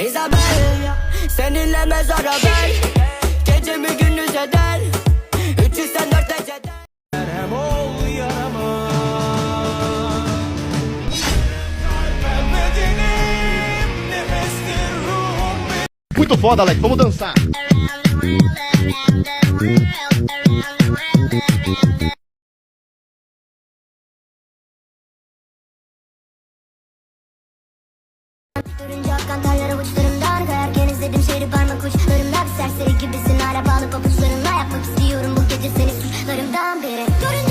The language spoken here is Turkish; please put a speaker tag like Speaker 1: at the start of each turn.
Speaker 1: Isabel Seninle mezara ben Gecemi gündüz eder 384 derecede Hem ol yarama Bedenim nefestir ruhum
Speaker 2: Muito foda, Alex. Vamos dançar.
Speaker 3: Durunca it.